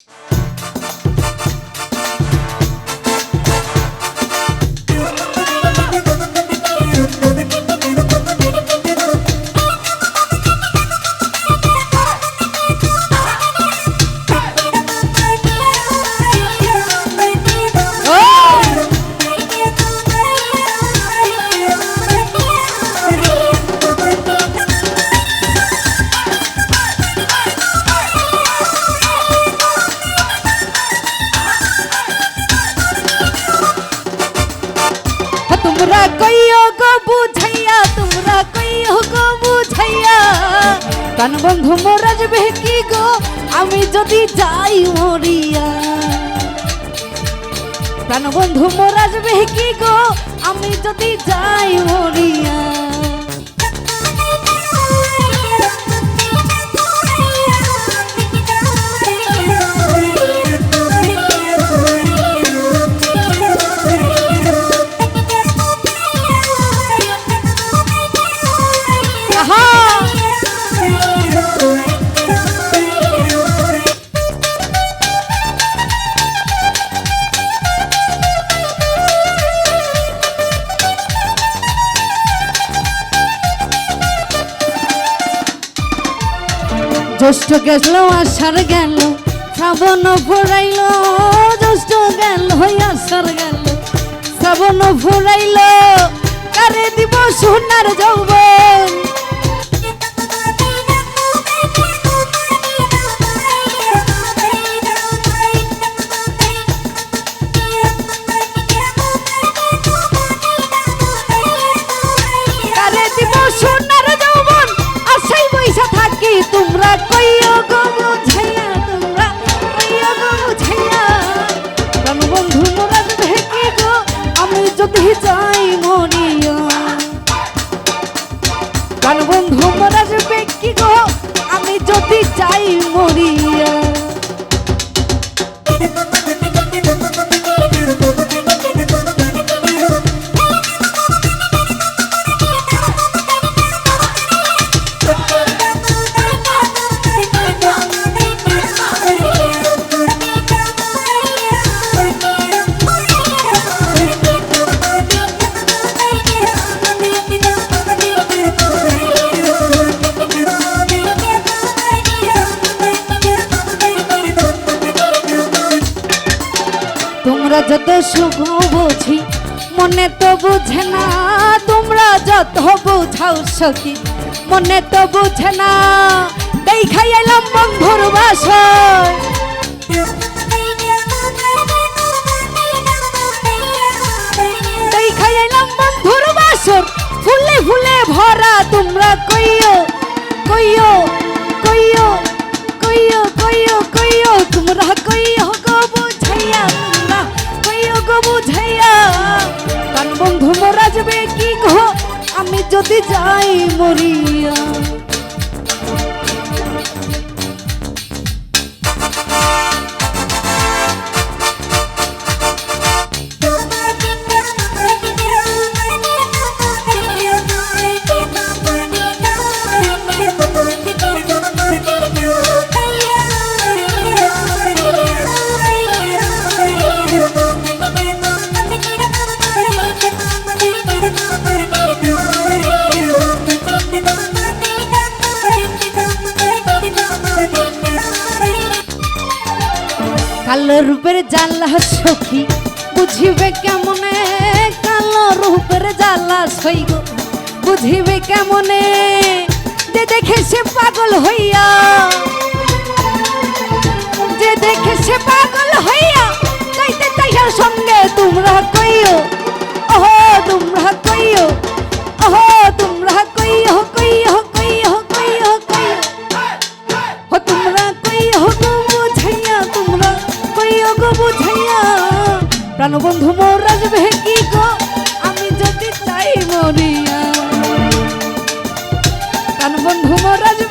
তোমরা গো বুঝাইয়া তোমরা কইও গো বুঝাইয়া কান বন্ধু মরাজবে কি গো আমি যদি যাই মরিয়া প্রাণ বন্ধু মরাজবে কি গো আমি যদি যাই মরিয়া জ্যৈষ্ঠ গেল আষাঢ় গেল শ্রাবণ ফুরাইল, জ্যৈষ্ঠ গেল আষাঢ় গেল শ্রাবণ ফুরাইল, কারে দিব সোনার যৌবন? যদি তোমরা যত শুভ বুঝি, মনে তো বুঝে না, তোমরা যত বুঝাও সখী, মনে তো বুঝে না। দেখাই এলাম বন্ধুর বাসর দেখাই এলাম বন্ধুর বাসর ফুলে ফুলে ভরা তোমরা কইও কইও। যদি যাই মরিয়া কালো রূপের জ্বালা সখী। বুঝিবে কেমনে কালো রূপের জ্বালা গো? বুঝিবে কেমনে যে দেখে সে পাগল হইয়া। যে দেখে সে পাগল হইয়া, তাইতে তাইয়ার সঙ্গে তোমরা কইও প্রাণবন্ধু মোর রাজবে কি গো। আমি যদি চাই মরিয়া। প্রাণবন্ধু মোর রাজবে